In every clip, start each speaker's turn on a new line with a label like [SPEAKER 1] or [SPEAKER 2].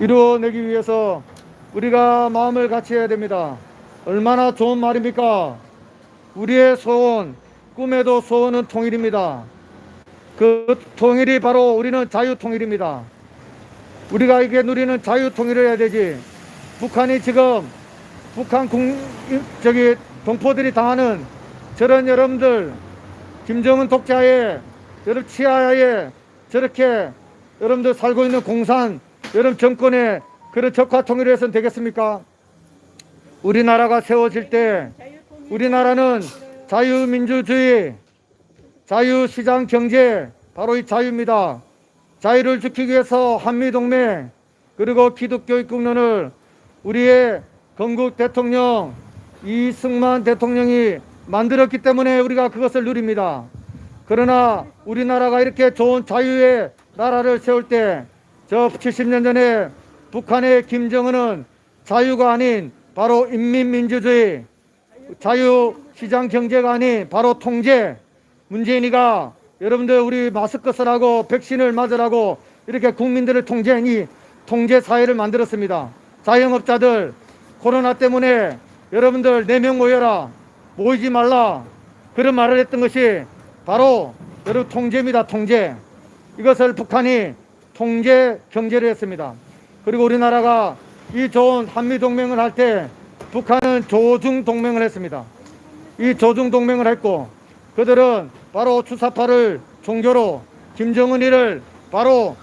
[SPEAKER 1] 이루어내기 위해서 우리가 마음을 같이 해야 됩니다. 얼마나 좋은 말입니까? 우리의 소원, 꿈에도 소원은 통일입니다. 그 통일이 바로 우리는 자유통일입니다. 우리가 이게 누리는 자유통일을 해야 되지. 북한이 지금 북한 국 저기 동포들이 당하는 저런 여러분들 김정은 독자의 여러분 치하에 저렇게 여러분들 살고 있는 공산 여러분 정권의 그런 적화 통일을 해서는 되겠습니까? 우리나라가 세워질 때 우리나라는 자유민주주의, 자유시장 경제, 바로 이 자유입니다. 자유를 지키기 위해서 한미동맹, 그리고 기독교육국론을 우리의 건국 대통령 이승만 대통령이 만들었기 때문에 우리가 그것을 누립니다. 그러나 우리나라가 이렇게 좋은 자유의 나라를 세울 때 저 70년 전에 북한의 김정은은 자유가 아닌 바로 인민민주주의 자유 시장 경제가 아닌 바로 통제 문재인이가 여러분들 우리 마스크 쓰라고 백신을 맞으라고 이렇게 국민들을 통제한 이 통제 사회를 만들었습니다. 자영업자들 코로나 때문에 여러분들 네 명 모여라 모이지 말라 그런 말을 했던 것이 바로 여러분 통제입니다. 통제 이것을 북한이 통제 경제를 했습니다. 그리고 우리나라가 이 좋은 한미 동맹을 할 때 북한은 조중 동맹을 했습니다. 이 조중 동맹을 했고 그들은 바로 주사파를 종교로 김정은이를 바로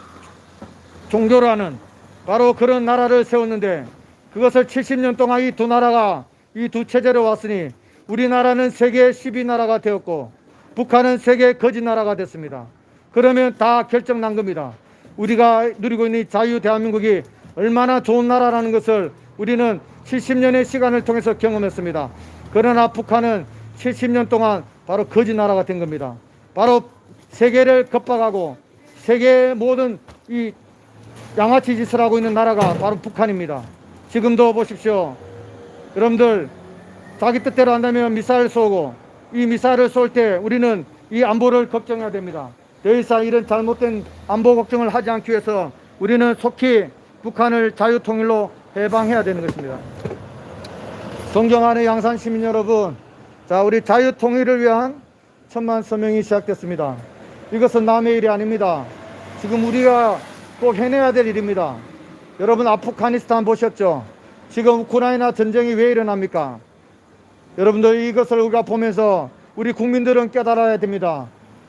[SPEAKER 1] 종교로 하는 바로 그런 나라를 세웠는데 그것을 70년 동안 이 두 나라가 이 두 체제로 왔으니 우리나라는 세계 12나라가 되었고 북한은 세계 거짓 나라가 됐습니다. 그러면 다 결정 난 겁니다. 우리가 누리고 있는 이 자유 대한민국이 얼마나 좋은 나라라는 것을 우리는 70년의 시간을 통해서 경험했습니다. 그러나 북한은 70년 동안 바로 거짓 나라가 된 겁니다. 바로 세계를 겁박하고 세계 모든 이 양아치 짓을 하고 있는 나라가 바로 북한입니다. 지금도 보십시오. 여러분들 자기 뜻대로 한다면 미사일 쏘고 이 미사일을 쏠 때 우리는 이 안보를 걱정해야 됩니다. 더 이상 이런 잘못된 안보 걱정을 하지 않기 위해서 우리는 속히 북한을 자유통일로 해방해야 되는 것입니다. 존경하는 양산 시민 여러분, 자 우리 자유통일을 위한 천만 서명이 시작됐습니다. 이것은 남의 일이 아닙니다. 지금 우리가 꼭 해내야 될 일입니다. 여러분 아프가니스탄 보셨죠? 지금 우크라이나 전쟁이 왜 일어납니까? 여러분들 이것을 우리가 보면서 우리 국민들은 깨달아야 됩니다.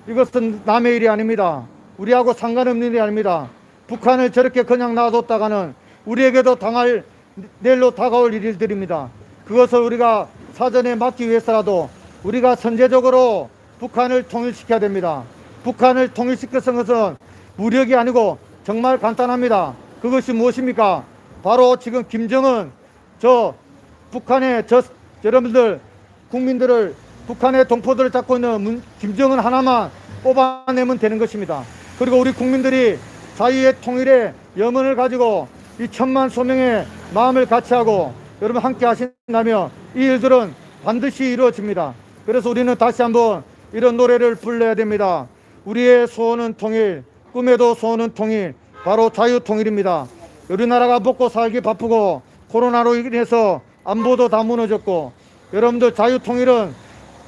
[SPEAKER 1] 이것은 남의 일이 아닙니다. 우리하고 상관없는 일이 아닙니다. 북한을 저렇게 그냥 놔뒀다가는 우리에게도 당할 내일로 다가올 일들입니다. 그것을 우리가 사전에 막기 위해서라도 우리가 선제적으로 북한을 통일시켜야 됩니다. 북한을 통일시켰은 것은 무력이 아니고 정말 간단합니다. 그것이 무엇입니까? 바로 지금 김정은 저 북한의 저 여러분들 국민들을 북한의 동포들을 잡고 있는 문- 김정은 하나만 뽑아내면 되는 것입니다. 그리고 우리 국민들이 자유의 통일의 염원을 가지고 이 천만 소명의 마음을 같이 하고 여러분 함께 하신다면 이 일들은 반드시 이루어집니다. 그래서 우리는 다시 한번 이런 노래를 불러야 됩니다. 우리의 소원은 통일, 꿈에도 소원은 통일, 바로 자유 통일입니다. 우리나라가 먹고 살기 바쁘고 코로나로 인해서 안보도 다 무너졌고 여러분들 자유 통일은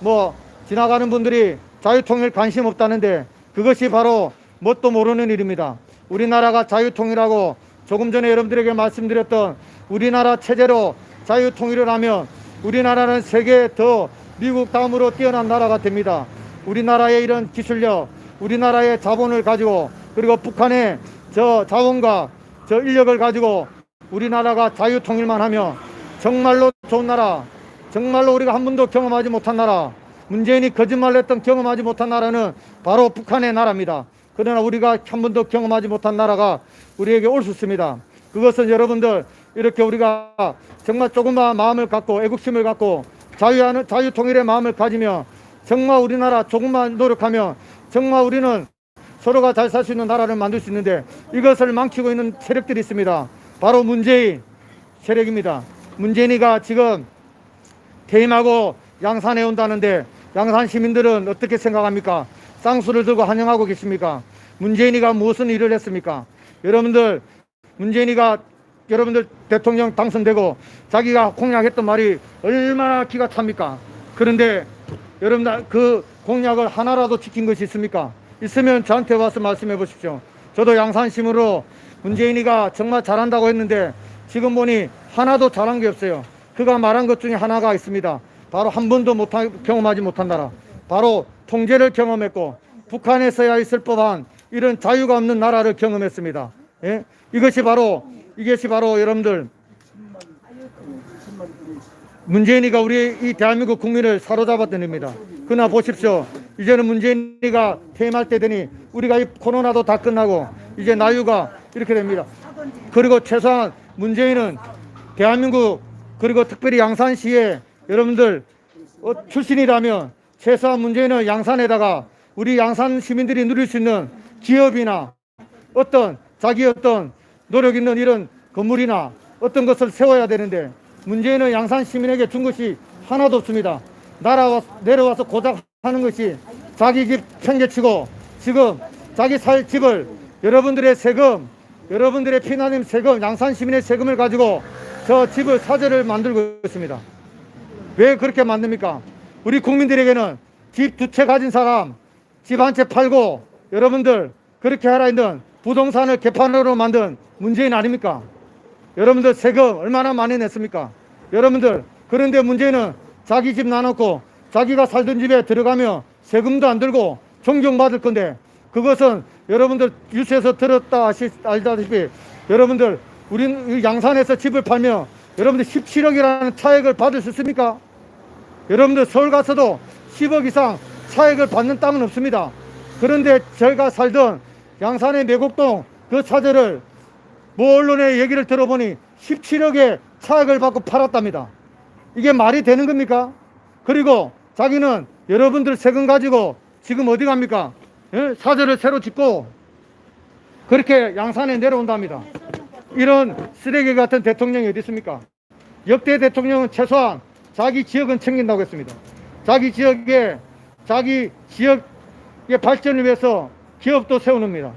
[SPEAKER 1] 뭐 지나가는 분들이 자유 통일 관심 없다는데 그것이 바로 뭣도 모르는 일입니다. 우리나라가 자유 통일하고 조금 전에 여러분들에게 말씀드렸던 우리나라 체제로 자유 통일을 하면 우리나라는 세계 더 미국 다음으로 뛰어난 나라가 됩니다. 우리나라의 이런 기술력, 우리나라의 자본을 가지고 그리고 북한의 저 자원과 저 인력을 가지고 우리나라가 자유 통일만 하면 정말로 좋은 나라, 정말로 우리가 한 번도 경험하지 못한 나라, 문재인이 거짓말했던 경험하지 못한 나라는 바로 북한의 나라입니다. 그러나 우리가 한 번도 경험하지 못한 나라가 우리에게 올 수 있습니다. 그것은 여러분들 이렇게 우리가 정말 조금만 마음을 갖고 애국심을 갖고 자유하는 자유 통일의 마음을 가지면 정말 우리나라 조금만 노력하면 정말 우리는 서로가 잘 살 수 있는 나라를 만들 수 있는데 이것을 망치고 있는 세력들이 있습니다. 바로 문재인 세력입니다. 문재인이가 지금 퇴임하고 양산에 온다는데 양산 시민들은 어떻게 생각합니까? 쌍수를 들고 환영하고 계십니까? 문재인이가 무슨 일을 했습니까? 여러분들 문재인이가 여러분들 대통령 당선되고 자기가 공약했던 말이 얼마나 기가 찹니까? 그런데 여러분들 그 공약을 하나라도 지킨 것이 있습니까? 있으면 저한테 와서 말씀해 보십시오. 저도 양산심으로 문재인이가 정말 잘한다고 했는데 지금 보니 하나도 잘한 게 없어요. 그가 말한 것 중에 하나가 있습니다. 바로 한 번도 못 경험하지 못한 나라. 바로 통제를 경험했고 북한에서야 있을 법한 이런 자유가 없는 나라를 경험했습니다. 예? 이것이 바로 이것이 바로 여러분들 문재인이가 우리 이 대한민국 국민을 사로잡았던 일입니다. 그러나 보십시오. 이제는 문재인이가 퇴임할 때 되니 우리가 이 코로나도 다 끝나고 이제 나유가 이렇게 됩니다. 그리고 최소한 문재인은 대한민국 그리고 특별히 양산시에 여러분들 어, 출신이라면 최소한 문재인은 양산에다가 우리 양산 시민들이 누릴 수 있는 기업이나 어떤 자기 어떤 노력 있는 이런 건물이나 어떤 것을 세워야 되는데 문재인은 양산 시민에게 준 것이 하나도 없습니다. 날아와 내려와서 고작 하는 것이 자기 집 챙겨치고 지금 자기 살 집을 여러분들의 세금, 여러분들의 피난민 세금, 양산 시민의 세금을 가지고 저 집을 사저를 만들고 있습니다. 왜 그렇게 만듭니까? 우리 국민들에게는 집 두 채 가진 사람, 집 한 채 팔고 여러분들 그렇게 하라 했는 부동산을 개판으로 만든 문재인 아닙니까? 여러분들 세금 얼마나 많이 냈습니까? 여러분들 그런데 문제는 자기 집 나눠놓고 자기가 살던 집에 들어가면 세금도 안 들고 존경받을 건데 그것은 여러분들 뉴스에서 들었다 아시, 알다시피 여러분들 이 양산에서 집을 팔면 여러분들 17억이라는 차액을 받을 수 있습니까? 여러분들 서울 가서도 10억 이상 차액을 받는 땅은 없습니다. 그런데 저희가 살던 양산의 매곡동 그 차저를 모 언론의 얘기를 들어보니 17억의 차액을 받고 팔았답니다. 이게 말이 되는 겁니까? 그리고 자기는 여러분들 세금 가지고 지금 어디 갑니까? 예? 사저를 새로 짓고 그렇게 양산에 내려온답니다. 이런 쓰레기 같은 대통령이 어디 있습니까? 역대 대통령은 최소한 자기 지역은 챙긴다고 했습니다. 자기 지역에 자기 지역의 발전을 위해서 기업도 세우는입니다.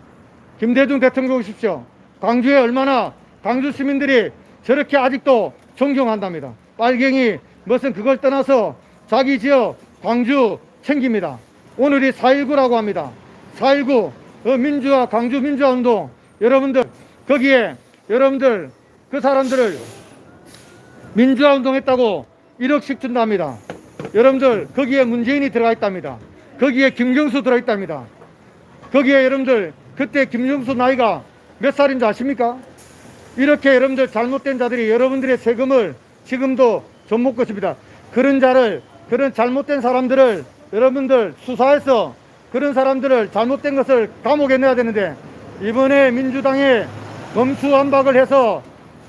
[SPEAKER 1] 김대중 대통령 보십시오. 광주에 얼마나 광주 시민들이 저렇게 아직도 존경한답니다. 빨갱이 무슨 그걸 떠나서 자기 지역 광주 챙깁니다. 오늘이 4.19라고 합니다. 4.19 어, 민주화 광주 민주화 운동 여러분들 거기에 여러분들 그 사람들을 민주화 운동했다고 1억씩 준답니다. 여러분들 거기에 문재인이 들어가 있답니다. 거기에 김경수 들어 있답니다. 거기에 여러분들 그때 김경수 나이가 몇 살인지 아십니까? 이렇게 여러분들 잘못된 자들이 여러분들의 세금을 지금도 좀 먹고 있습니다. 그런 자를 그런 잘못된 사람들을 여러분들 수사해서 그런 사람들을 잘못된 것을 감옥에 넣어야 되는데 이번에 민주당에 검수완박을 해서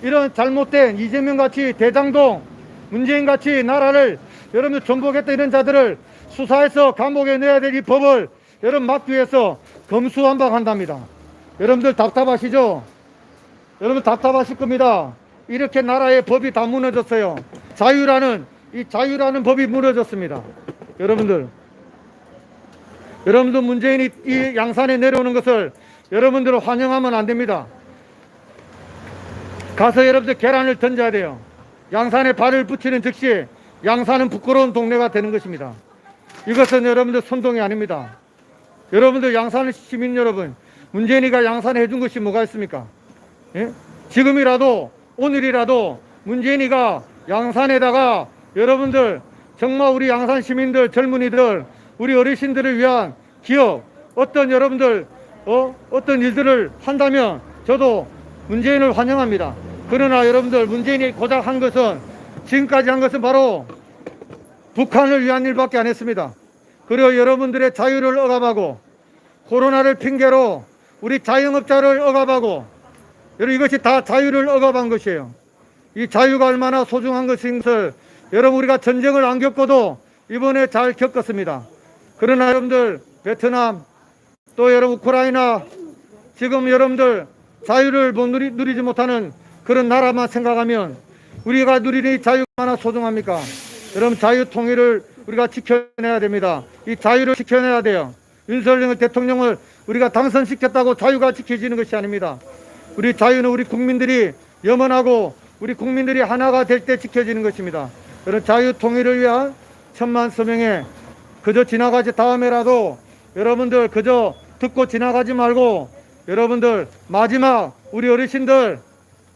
[SPEAKER 1] 이런 잘못된 이재명 같이 대장동 문재인 같이 나라를 여러분들 전복했던 이런 자들을 수사해서 감옥에 넣어야 될 이 법을 여러분 막기 위해서 검수완박한답니다. 여러분들 답답하시죠? 여러분 답답하실 겁니다. 이렇게 나라의 법이 다 무너졌어요. 자유라는 이 자유라는 법이 무너졌습니다. 여러분들 여러분들 문재인이 이 양산에 내려오는 것을 여러분들은 환영하면 안 됩니다. 가서 여러분들 계란을 던져야 돼요. 양산에 발을 붙이는 즉시 양산은 부끄러운 동네가 되는 것입니다. 이것은 여러분들 선동이 아닙니다. 여러분들 양산 시민 여러분, 문재인이가 양산에 해준 것이 뭐가 있습니까? 예? 지금이라도 오늘이라도 문재인이가 양산에다가 여러분들 정말 우리 양산 시민들 젊은이들 우리 어르신들을 위한 기업 어떤 여러분들 어 어떤 일들을 한다면 저도 문재인을 환영합니다. 그러나 여러분들 문재인이 고작 한 것은 지금까지 한 것은 바로 북한을 위한 일밖에 안 했습니다. 그리고 여러분들의 자유를 억압하고 코로나를 핑계로 우리 자영업자를 억압하고 여러분 이것이 다 자유를 억압한 것이에요. 이 자유가 얼마나 소중한 것인 것을 여러분 우리가 전쟁을 안 겪어도 이번에 잘 겪었습니다. 그러나 여러분들 베트남 또 여러분 우크라이나 지금 여러분들 자유를 못 누리, 누리지 못하는 그런 나라만 생각하면 우리가 누리는 이 자유가 얼마나 소중합니까? 여러분 자유 통일을 우리가 지켜내야 됩니다. 이 자유를 지켜내야 돼요. 윤석열 대통령을 우리가 당선시켰다고 자유가 지켜지는 것이 아닙니다. 우리 자유는 우리 국민들이 염원하고 우리 국민들이 하나가 될 때 지켜지는 것입니다. 그런 자유 통일을 위한 천만 서명에 그저 지나가지 다음에라도 여러분들 그저 듣고 지나가지 말고 여러분들 마지막 우리 어르신들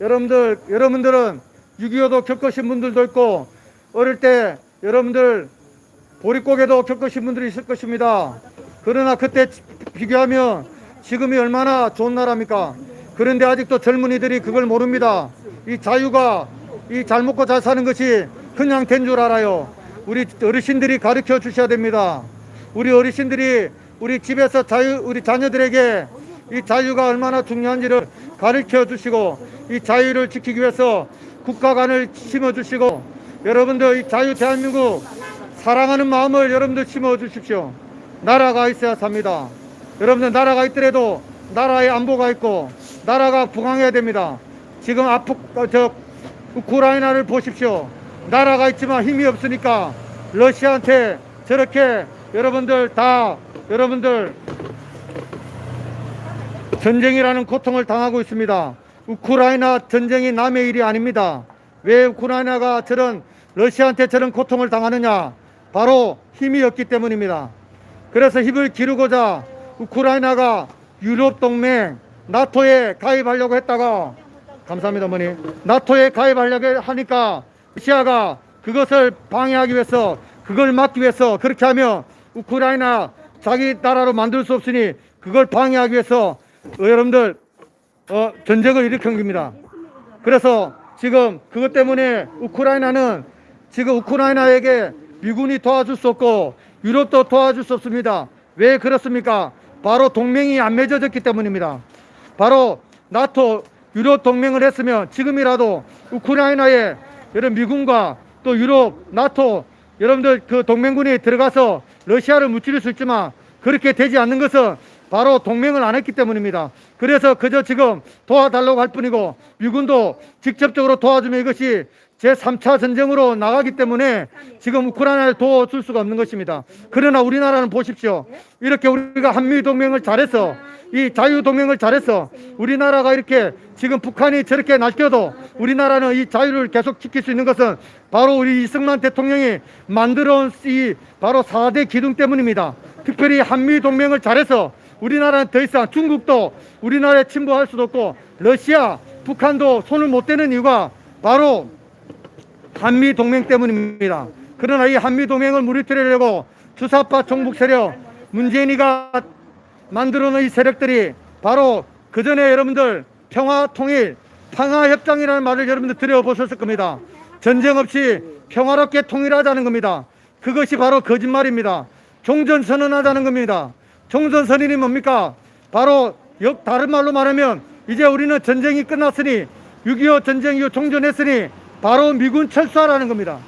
[SPEAKER 1] 여러분들 여러분들은 6.25도 겪으신 분들도 있고 어릴 때 여러분들 보릿고개도 겪으신 분들이 있을 것입니다. 그러나 그때 비교하면 지금이 얼마나 좋은 나라입니까? 그런데 아직도 젊은이들이 그걸 모릅니다. 이 자유가 이 잘 먹고 잘 사는 것이 그냥 된 줄 알아요. 우리 어르신들이 가르쳐 주셔야 됩니다. 우리 어르신들이 우리 집에서 자유 우리 자녀들에게 이 자유가 얼마나 중요한지를 가르쳐 주시고 이 자유를 지키기 위해서 국가관을 심어 주시고 여러분들 이 자유 대한민국 사랑하는 마음을 여러분들 심어 주십시오. 나라가 있어야 삽니다. 여러분들 나라가 있더라도 나라의 안보가 있고 나라가 부강해야 됩니다. 지금 아프 어, 저 우크라이나를 보십시오. 나라가 있지만 힘이 없으니까 러시아한테 저렇게 여러분들 다 여러분들 전쟁이라는 고통을 당하고 있습니다. 우크라이나 전쟁이 남의 일이 아닙니다. 왜 우크라이나가 저런 러시아한테 저런 고통을 당하느냐? 바로 힘이 없기 때문입니다. 그래서 힘을 기르고자 우크라이나가 유럽 동맹 나토에 가입하려고 했다가 감사합니다, 어머니. 나토에 가입하려고 하니까 러시아가 그것을 방해하기 위해서 그걸 막기 위해서 그렇게 하면 우크라이나 자기 나라로 만들 수 없으니 그걸 방해하기 위해서 어, 여러분들 어, 전쟁을 일으킨 겁니다. 그래서 지금 그것 때문에 우크라이나는 지금 우크라이나에게 미군이 도와줄 수 없고 유럽도 도와줄 수 없습니다. 왜 그렇습니까? 바로 동맹이 안 맺어졌기 때문입니다. 바로 나토 유럽 동맹을 했으면 지금이라도 우크라이나에 이런 미군과 또 유럽 나토 여러분들 그 동맹군이 들어가서 러시아를 무찌를 수 있지만 그렇게 되지 않는 것은 바로 동맹을 안 했기 때문입니다. 그래서 그저 지금 도와달라고 할 뿐이고 미군도 직접적으로 도와주면 이것이 제3차 전쟁으로 나가기 때문에 지금 우크라이나를 도와줄 수가 없는 것입니다. 그러나 우리나라는 보십시오. 이렇게 우리가 한미동맹을 잘해서 이 자유동맹을 잘해서 우리나라가 이렇게 지금 북한이 저렇게 날뛰어도 우리나라는 이 자유를 계속 지킬 수 있는 것은 바로 우리 이승만 대통령이 만들어온 이 바로 4대 기둥 때문입니다. 특별히 한미동맹을 잘해서 우리나라는 더 이상 중국도 우리나라에 침범할 수도 없고 러시아, 북한도 손을 못 대는 이유가 바로 한미 동맹 때문입니다. 그러나 이 한미 동맹을 무리뜨리려고 주사파 종북 세력 문재인이가 만들어 놓은 이 세력들이 바로 그 전에 여러분들 평화 통일 평화 협정이라는 말을 여러분들 들어보셨을 겁니다. 전쟁 없이 평화롭게 통일하자는 겁니다. 그것이 바로 거짓말입니다. 종전 선언하자는 겁니다. 종전 선언이 뭡니까? 바로 역 다른 말로 말하면 이제 우리는 전쟁이 끝났으니 6.25 전쟁 이후 종전했으니 바로 미군 철수하라는 겁니다.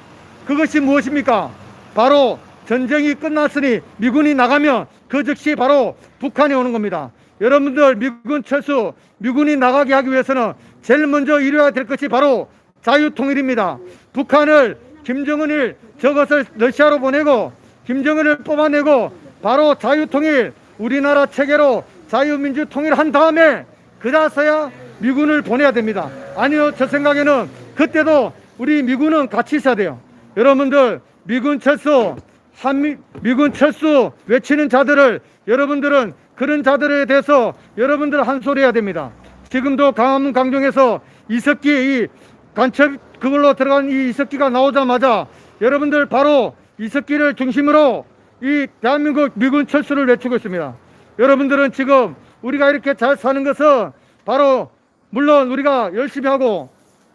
[SPEAKER 1] 그것이 무엇입니까? 바로 전쟁이 끝났으니 미군이 나가면 그 즉시 바로 북한이 오는 겁니다. 여러분들 미군 철수, 미군이 나가게 하기 위해서는 제일 먼저 이루어야 될 것이 바로 자유통일입니다. 북한을 김정은을 저것을 러시아로 보내고 김정은을 뽑아내고 바로 자유통일 우리나라 체계로 자유민주 통일한 다음에 그다서야 미군을 보내야 됩니다. 아니요, 저 생각에는 그때도 우리 미군은 같이 있어야 돼요. 여러분들 미군 철수, 한미 미군 철수 외치는 자들을 여러분들은 그런 자들에 대해서 여러분들 한 소리 해야 됩니다. 지금도 강화문 강정에서 이석기 이 간첩 그걸로 들어간 이 이석기가 나오자마자 여러분들 바로 이석기를 중심으로 이 대한민국 미군 철수를 외치고 있습니다. 여러분들은 지금 우리가 이렇게 잘 사는 것은 바로 물론 우리가 열심히 하고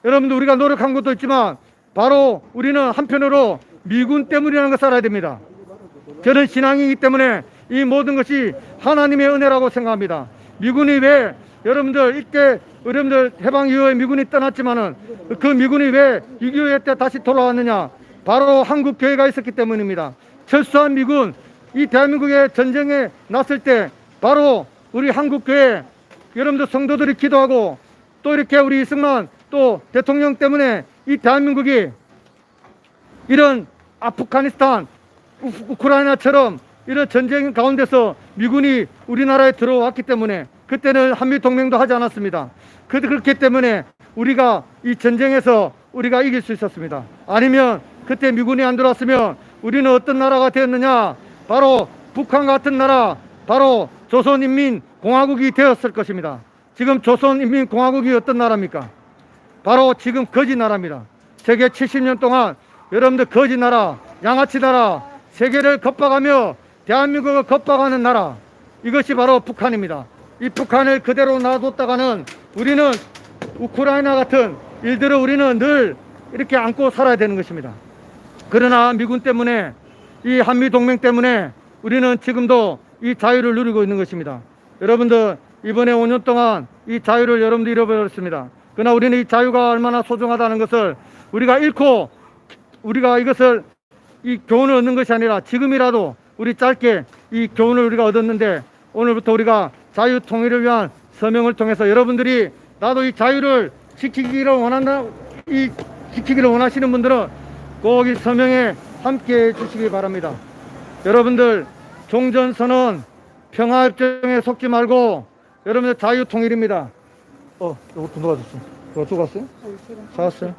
[SPEAKER 1] 여러분들 우리가 노력한 것도 있지만 바로 우리는 한편으로 미군 때문이라는 것을 알아야 됩니다. 저는 신앙이기 때문에 이 모든 것이 하나님의 은혜라고 생각합니다. 미군이 왜 여러분들 이때 여러분들 해방 이후에 미군이 떠났지만은 그 미군이 왜 6.25때 다시 돌아왔느냐? 바로 한국 교회가 있었기 때문입니다. 철수한 미군 이 대한민국의 전쟁에 났을 때 바로 우리 한국 교회 여러분들 성도들이 기도하고 또 이렇게 우리 이승만 또 대통령 때문에 이 대한민국이 이런 아프가니스탄, 우- 우크라이나처럼 이런 전쟁 가운데서 미군이 우리나라에 들어왔기 때문에 그때는 한미 동맹도 하지 않았습니다. 그- 그렇기 때문에 우리가 이 전쟁에서 우리가 이길 수 있었습니다. 아니면 그때 미군이 안 들어왔으면 우리는 어떤 나라가 되었느냐? 바로 북한 같은 나라, 바로 조선인민공화국이 되었을 것입니다. 지금 조선인민공화국이 어떤 나라입니까? 바로 지금 거지 나라입니다. 세계 70년 동안 여러분들 거지 나라, 양아치 나라, 세계를 겁박하며 대한민국을 겁박하는 나라. 이것이 바로 북한입니다. 이 북한을 그대로 놔뒀다가는 우리는 우크라이나 같은 일들을 우리는 늘 이렇게 안고 살아야 되는 것입니다. 그러나 미군 때문에 이 한미 동맹 때문에 우리는 지금도 이 자유를 누리고 있는 것입니다. 여러분들 이번에 5년 동안 이 자유를 여러분들 잃어버렸습니다. 그러나 우리는 이 자유가 얼마나 소중하다는 것을 우리가 잃고 우리가 이것을 이 교훈을 얻는 것이 아니라 지금이라도 우리 짧게 이 교훈을 우리가 얻었는데 오늘부터 우리가 자유 통일을 위한 서명을 통해서 여러분들이 나도 이 자유를 지키기를 원한다 이 지키기를 원하시는 분들은 꼭 이 서명에 함께 해 주시기 바랍니다. 여러분들 종전선언 평화협정에 속지 말고 여러분들 자유 통일입니다. 어, 이거 돈 누가 줬어? 누가 또 갔어요? 사왔어요?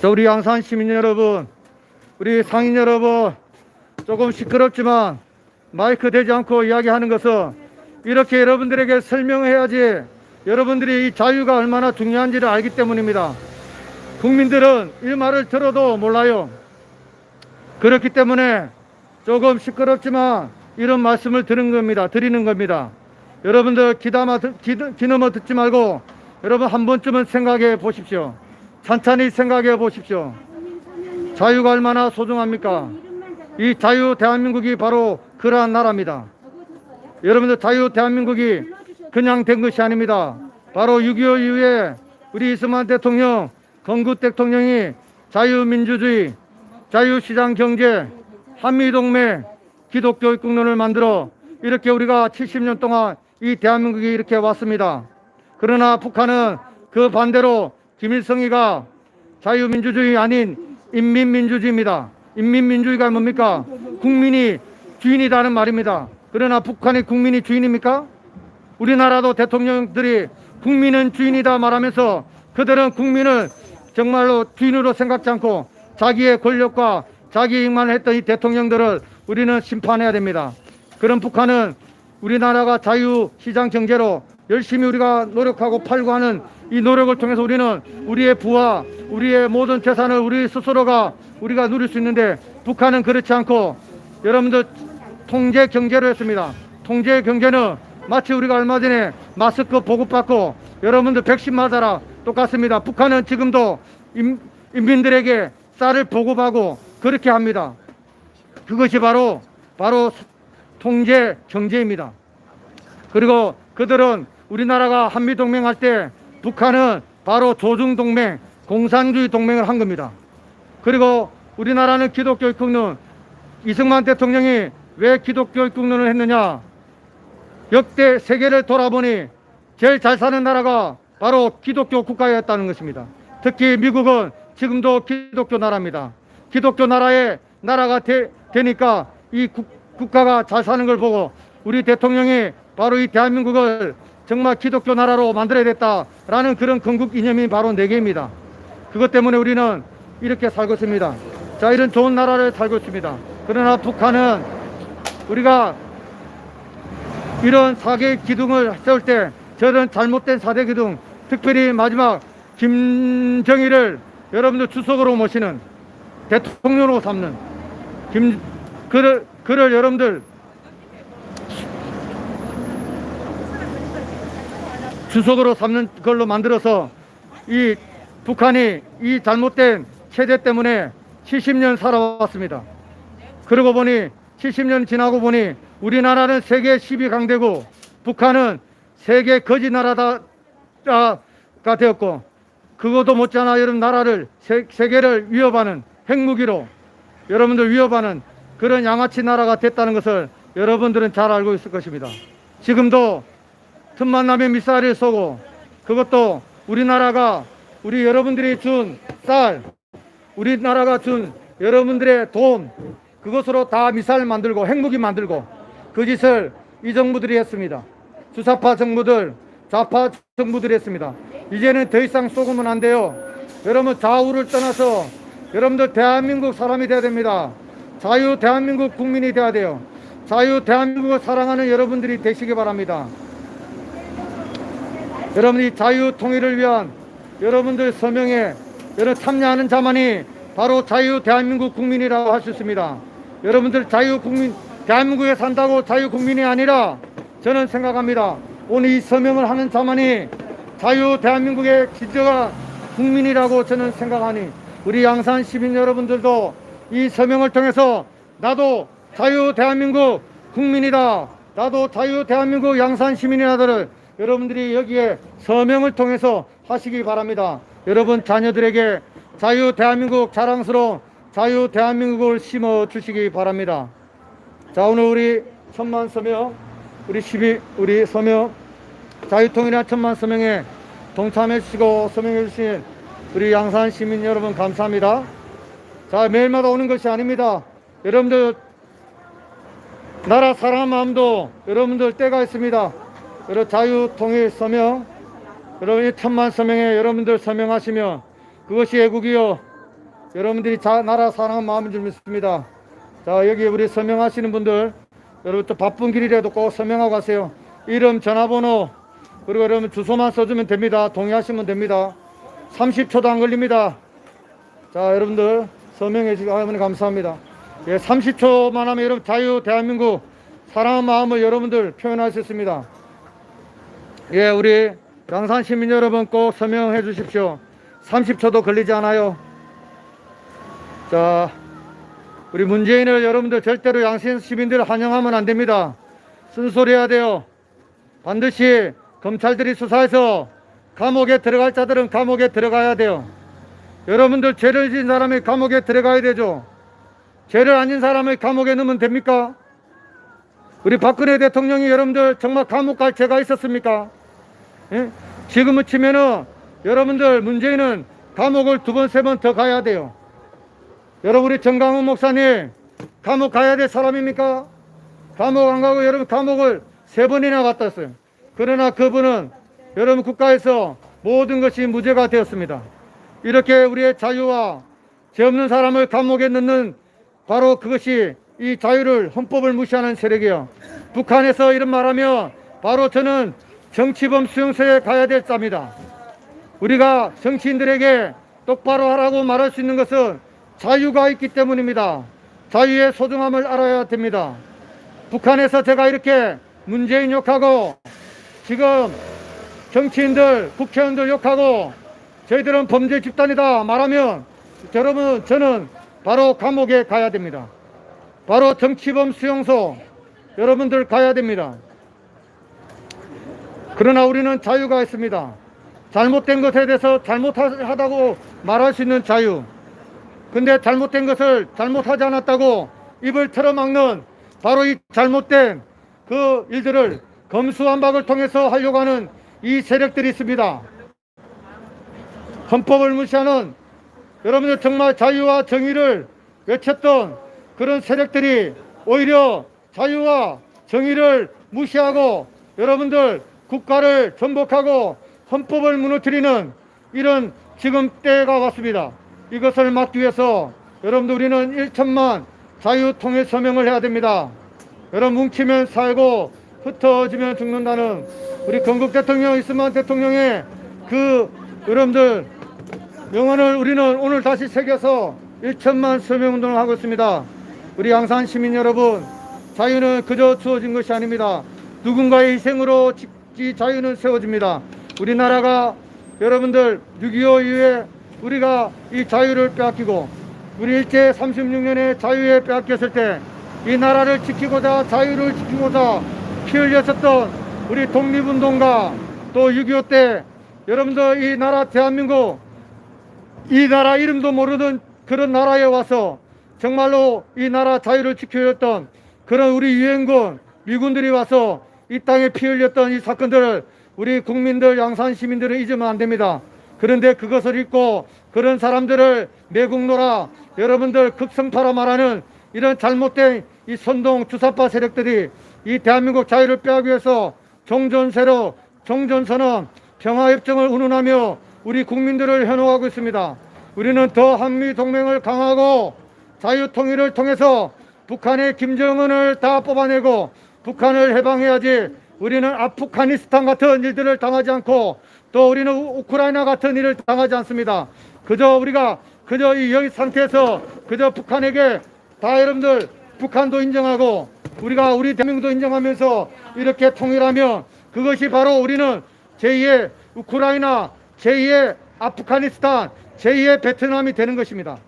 [SPEAKER 1] 자, 우리 양산 시민 여러분, 우리 상인 여러분, 조금 시끄럽지만 마이크 대지 않고 이야기하는 것은 이렇게 여러분들에게 설명해야지 여러분들이 이 자유가 얼마나 중요한지를 알기 때문입니다. 국민들은 이 말을 들어도 몰라요. 그렇기 때문에 조금 시끄럽지만 이런 말씀을 드는 겁니다. 드리는 겁니다. 여러분들 귀담아 듣- 귀, 귀넘어 듣지 말고 여러분 한 번쯤은 생각해 보십시오. 찬찬히 생각해 보십시오. 자유가 얼마나 소중합니까? 이 자유 대한민국이 바로 그러한 나라입니다. 여러분들 자유 대한민국이 그냥 된 것이 아닙니다. 바로 6.25 이후에 우리 이승만 대통령, 건국 대통령이 자유민주주의, 자유시장 경제, 한미동맹, 기독교육국론을 만들어 이렇게 우리가 70년 동안 이 대한민국이 이렇게 왔습니다. 그러나 북한은 그 반대로 김일성이가 자유민주주의 아닌 인민민주주의입니다. 인민민주주의가 뭡니까? 국민이 주인이다는 말입니다. 그러나 북한의 국민이 주인입니까? 우리나라도 대통령들이 국민은 주인이다 말하면서 그들은 국민을 정말로 주인으로 생각지 않고 자기의 권력과 자기 이익만 했던 이 대통령들을 우리는 심판해야 됩니다. 그런 북한은 우리나라가 자유시장 경제로 열심히 우리가 노력하고 팔고 하는 이 노력을 통해서 우리는 우리의 부와 우리의 모든 재산을 우리 스스로가 우리가 누릴 수 있는데 북한은 그렇지 않고 여러분들 통제 경제로 했습니다. 통제 경제는 마치 우리가 얼마 전에 마스크 보급받고 여러분들 백신 맞아라 똑같습니다. 북한은 지금도 인, 인민들에게 쌀을 보급하고 그렇게 합니다. 그것이 바로 바로 통제 경제입니다. 그리고 그들은 우리나라가 한미 동맹할 때 북한은 바로 조중 동맹, 공산주의 동맹을 한 겁니다. 그리고 우리나라는 기독교 입국론 이승만 대통령이 왜 기독교 입국론을 했느냐? 역대 세계를 돌아보니 제일 잘 사는 나라가 바로 기독교 국가였다는 것입니다. 특히 미국은 지금도 기독교 나라입니다. 기독교 나라의 나라가 되, 되니까 이 국, 국가가 잘 사는 걸 보고 우리 대통령이 바로 이 대한민국을 정말 기독교 나라로 만들어야 됐다라는 그런 건국 이념이 바로 네 개입니다. 그것 때문에 우리는 이렇게 살고 있습니다. 자, 이런 좋은 나라를 살고 있습니다. 그러나 북한은 우리가 이런 사계 기둥을 세울 때 저런 잘못된 사대 기둥, 특별히 마지막 김정일을 여러분들 주석으로 모시는 대통령으로 삼는 김 그를 그를 여러분들 주석으로 삼는 걸로 만들어서 이 북한이 이 잘못된 체제 때문에 70년 살아왔습니다. 그러고 보니 70년 지나고 보니 우리나라는 세계 12강대고 북한은 세계 거지 나라다 가 되었고 그것도 못지않아 여러분 나라를 세, 세계를 위협하는 핵무기로 여러분들 위협하는 그런 양아치 나라가 됐다는 것을 여러분들은 잘 알고 있을 것입니다. 지금도 틈만 나면 미사일을 쏘고 그것도 우리나라가 우리 여러분들이 준 쌀, 우리나라가 준 여러분들의 돈 그것으로 다 미사일 만들고 핵무기 만들고 그 짓을 이 정부들이 했습니다. 주사파 정부들, 좌파 정부들이 했습니다. 이제는 더 이상 속으면 안 돼요. 여러분 좌우를 떠나서 여러분들 대한민국 사람이 돼야 됩니다. 자유 대한민국 국민이 돼야 돼요. 자유 대한민국을 사랑하는 여러분들이 되시기 바랍니다. 여러분이 자유 통일을 위한 여러분들 서명에 여러 참여하는 자만이 바로 자유 대한민국 국민이라고 할 수 있습니다. 여러분들 자유 국민 대한민국에 산다고 자유 국민이 아니라 저는 생각합니다. 오늘 이 서명을 하는 자만이 자유 대한민국의 진정한 국민이라고 저는 생각하니 우리 양산 시민 여러분들도 이 서명을 통해서 나도 자유 대한민국 국민이다. 나도 자유 대한민국 양산 시민이다를 여러분들이 여기에 서명을 통해서 하시기 바랍니다. 여러분 자녀들에게 자유 대한민국 자랑스러운 자유 대한민국을 심어 주시기 바랍니다. 자 오늘 우리 천만 서명 우리 12 우리 서명 자유통일한 천만 서명에 동참해 주시고 서명해 주신 우리 양산 시민 여러분 감사합니다. 자 매일마다 오는 것이 아닙니다. 여러분들 나라 사랑한 마음도 여러분들 때가 있습니다. 여러 자유통일 서명 여러분 이 천만 서명에 여러분들 서명하시면 그것이 애국이요 여러분들이 자, 나라 사랑한 마음인 줄 믿습니다. 자 여기 우리 서명하시는 분들 여러분 또 바쁜 길이라도 꼭 서명하고 가세요. 이름 전화번호 그리고 여러분 주소만 써주면 됩니다. 동의하시면 됩니다. 30초도 안 걸립니다. 자 여러분들 서명해 주시기 어머니 감사합니다. 예, 30초만 하면 여러분 자유 대한민국 사랑한 마음을 여러분들 표현할 수 있습니다. 예, 우리 양산 시민 여러분 꼭 서명해 주십시오. 30초도 걸리지 않아요. 자, 우리 문재인을 여러분들 절대로 양산 시민들 환영하면 안 됩니다. 쓴소리 해야 돼요. 반드시 검찰들이 수사해서 감옥에 들어갈 자들은 감옥에 들어가야 돼요. 여러분들 죄를 지은 사람이 감옥에 들어가야 되죠. 죄를 안진 사람을 감옥에 넣으면 됩니까? 우리 박근혜 대통령이 여러분들 정말 감옥 갈 죄가 있었습니까? 예? 지금은 치면은 여러분들 문재인은 감옥을 두 번, 세 번 더 가야 돼요. 여러분 우리 정강훈 목사님 감옥 가야 될 사람입니까? 감옥 안 가고 여러분 감옥을 세 번이나 갔다 왔어요. 그러나 그분은 여러분 국가에서 모든 것이 무죄가 되었습니다. 이렇게 우리의 자유와 죄 없는 사람을 감옥에 넣는 바로 그것이 이 자유를 헌법을 무시하는 세력이요. 북한에서 이런 말하면 바로 저는 정치범 수용소에 가야 될 자입니다. 우리가 정치인들에게 똑바로 하라고 말할 수 있는 것은 자유가 있기 때문입니다. 자유의 소중함을 알아야 됩니다. 북한에서 제가 이렇게 문재인 욕하고 지금 정치인들, 국회의원들 욕하고 저희들은 범죄 집단이다 말하면 여러분 저는 바로 감옥에 가야 됩니다. 바로 정치범 수용소 여러분들 가야 됩니다. 그러나 우리는 자유가 있습니다. 잘못된 것에 대해서 잘못하다고 말할 수 있는 자유. 근데 잘못된 것을 잘못하지 않았다고 입을 틀어막는 바로 이 잘못된 그 일들을 검수완박을 통해서 하려고 하는 이 세력들이 있습니다. 헌법을 무시하는 여러분들 정말 자유와 정의를 외쳤던 그런 세력들이 오히려 자유와 정의를 무시하고 여러분들 국가를 전복하고 헌법을 무너뜨리는 이런 지금 때가 왔습니다. 이것을 막기 위해서 여러분들 우리는 1천만 자유통일 서명을 해야 됩니다. 여러분 뭉치면 살고 흩어지면 죽는다는 우리 건국 대통령 이스만 대통령의 그 여러분들 명언을 우리는 오늘 다시 새겨서 1천만 서명 운동을 하고 있습니다. 우리 양산 시민 여러분, 자유는 그저 주어진 것이 아닙니다. 누군가의 희생으로 지- 이 자유는 세워집니다. 우리나라가 여러분들 6.25 이후에 우리가 이 자유를 빼앗기고 우리 일제 36년의 자유에 빼앗겼을 때 이 나라를 지키고자 자유를 지키고자 피 흘렸었던 우리 독립운동가 또 6.25 때 여러분들 이 나라 대한민국 이 나라 이름도 모르는 그런 나라에 와서 정말로 이 나라 자유를 지켜줬던 그런 우리 유엔군 미군들이 와서 이 땅에 피 흘렸던 이 사건들을 우리 국민들 양산 시민들은 잊으면 안 됩니다. 그런데 그것을 잊고 그런 사람들을 매국노라 여러분들 극성파라 말하는 이런 잘못된 이 선동 주사파 세력들이 이 대한민국 자유를 빼앗기 위해서 종전세로 종전선언 평화협정을 운운하며 우리 국민들을 현혹하고 있습니다. 우리는 더 한미 동맹을 강화하고 자유 통일을 통해서 북한의 김정은을 다 뽑아내고 북한을 해방해야지 우리는 아프가니스탄 같은 일들을 당하지 않고 또 우리는 우- 우크라이나 같은 일을 당하지 않습니다. 그저 우리가 그저 이 여기 상태에서 그저 북한에게 다 여러분들 북한도 인정하고 우리가 우리 대명도 인정하면서 이렇게 통일하면 그것이 바로 우리는 제2의 우크라이나, 제2의 아프가니스탄, 제2의 베트남이 되는 것입니다.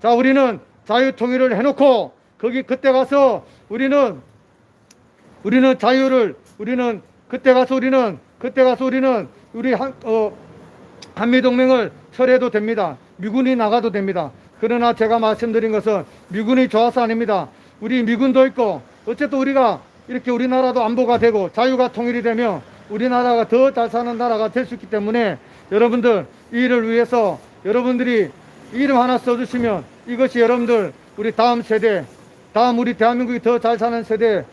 [SPEAKER 1] 자, 우리는 자유 통일을 해놓고 거기 그때 가서 우리는 우리는 자유를 우리는 그때 가서 우리는 그때 가서 우리는 우리 한, 어, 한미 동맹을 철회해도 됩니다. 미군이 나가도 됩니다. 그러나 제가 말씀드린 것은 미군이 좋아서 아닙니다. 우리 미군도 있고 어쨌든 우리가 이렇게 우리나라도 안보가 되고 자유가 통일이 되면 우리나라가 더 잘 사는 나라가 될 수 있기 때문에 여러분들 이 일을 위해서 여러분들이 이름 하나 써주시면 이것이 여러분들 우리 다음 세대 다음 우리 대한민국이 더 잘 사는 세대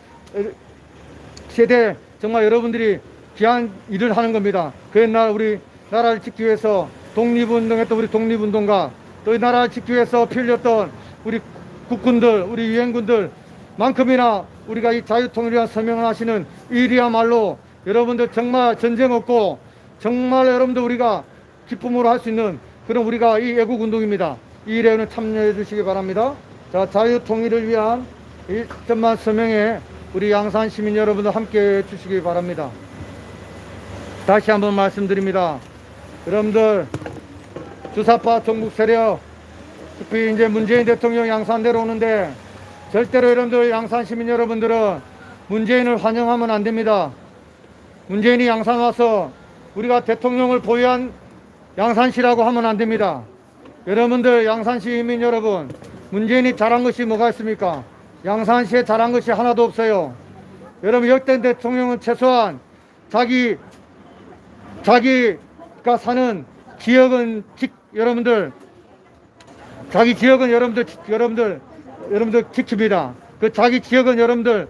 [SPEAKER 1] 세대 정말 여러분들이 귀한 일을 하는 겁니다. 그 옛날 우리 나라를 지키기 위해서 독립운동했던 우리 독립운동가 또이 나라를 지키기 위해서 피 흘렸던 우리 국군들 우리 유엔군들 만큼이나 우리가 이 자유통일이란 서명을 하시는 일이야말로 여러분들 정말 전쟁 없고 정말 여러분들 우리가 기쁨으로 할 수 있는 그런 우리가 이 애국운동입니다. 이 일에는 참여해 주시기 바랍니다. 자, 자유통일을 위한 이 작전만 서명에 우리 양산 시민 여러분들 함께 해 주시기 바랍니다. 다시 한번 말씀드립니다. 여러분들 주사파 종북 세력 특히 이제 문재인 대통령 양산대로 오는데 절대로 여러분들 양산 시민 여러분들은 문재인을 환영하면 안 됩니다. 문재인이 양산 와서 우리가 대통령을 보유한 양산시라고 하면 안 됩니다. 여러분들 양산 시민 여러분 문재인이 잘한 것이 뭐가 있습니까? 양산시에 잘한 것이 하나도 없어요. 여러분 역대 대통령은 최소한 자기 자기가 사는 지역은 지, 여러분들 자기 지역은 여러분들 지- 여러분들 여러분들 지킵니다. 그 자기 지역은 여러분들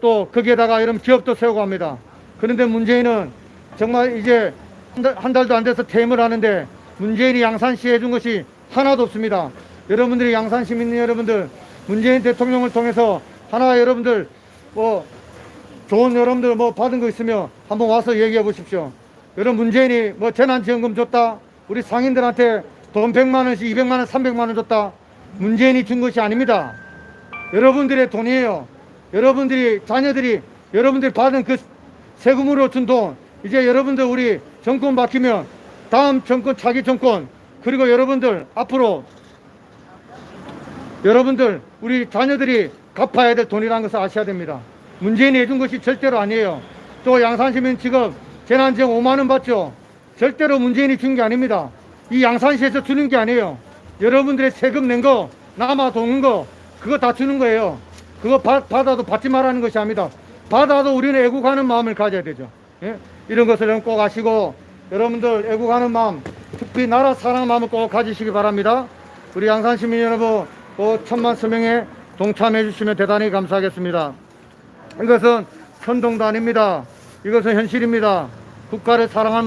[SPEAKER 1] 또 거기에다가 여러분 기업도 세우고 합니다. 그런데 문재인은 정말 이제 한, 달, 한 달도 안 돼서 퇴임을 하는데 문재인이 양산시에 해준 것이 하나도 없습니다. 여러분들이 양산 시민 여러분들 문재인 대통령을 통해서 하나 여러분들 뭐 좋은 여러분들 뭐 받은 거 있으면 한번 와서 얘기해 보십시오. 여러분 문재인이 뭐 재난지원금 줬다. 우리 상인들한테 돈 100만 원씩 200만 원, 300만 원 줬다. 문재인이 준 것이 아닙니다. 여러분들의 돈이에요. 여러분들이 자녀들이 여러분들이 받은 그 세금으로 준 돈 이제 여러분들 우리 정권 바뀌면 다음 정권 차기 정권 그리고 여러분들 앞으로 여러분들 우리 자녀들이 갚아야 될 돈이라는 것을 아셔야 됩니다. 문재인이 해준 것이 절대로 아니에요. 또 양산시민 지금 재난지원 5만 원 받죠. 절대로 문재인이 준 게 아닙니다. 이 양산시에서 주는 게 아니에요. 여러분들의 세금 낸 거, 남아 도는 거, 그거 다 주는 거예요. 그거 받, 받아도 받지 말라는 것이 아닙니다. 받아도 우리는 애국하는 마음을 가져야 되죠. 예? 이런 것을 꼭 아시고 여러분들 애국하는 마음, 특히 나라 사랑 마음을 꼭 가지시기 바랍니다. 우리 양산 시민 여러분, 꼭 천만 서명에 동참해 주시면 대단히 감사하겠습니다. 이것은 아닙니다. 이것은 현실입니다. 국가를 사랑하는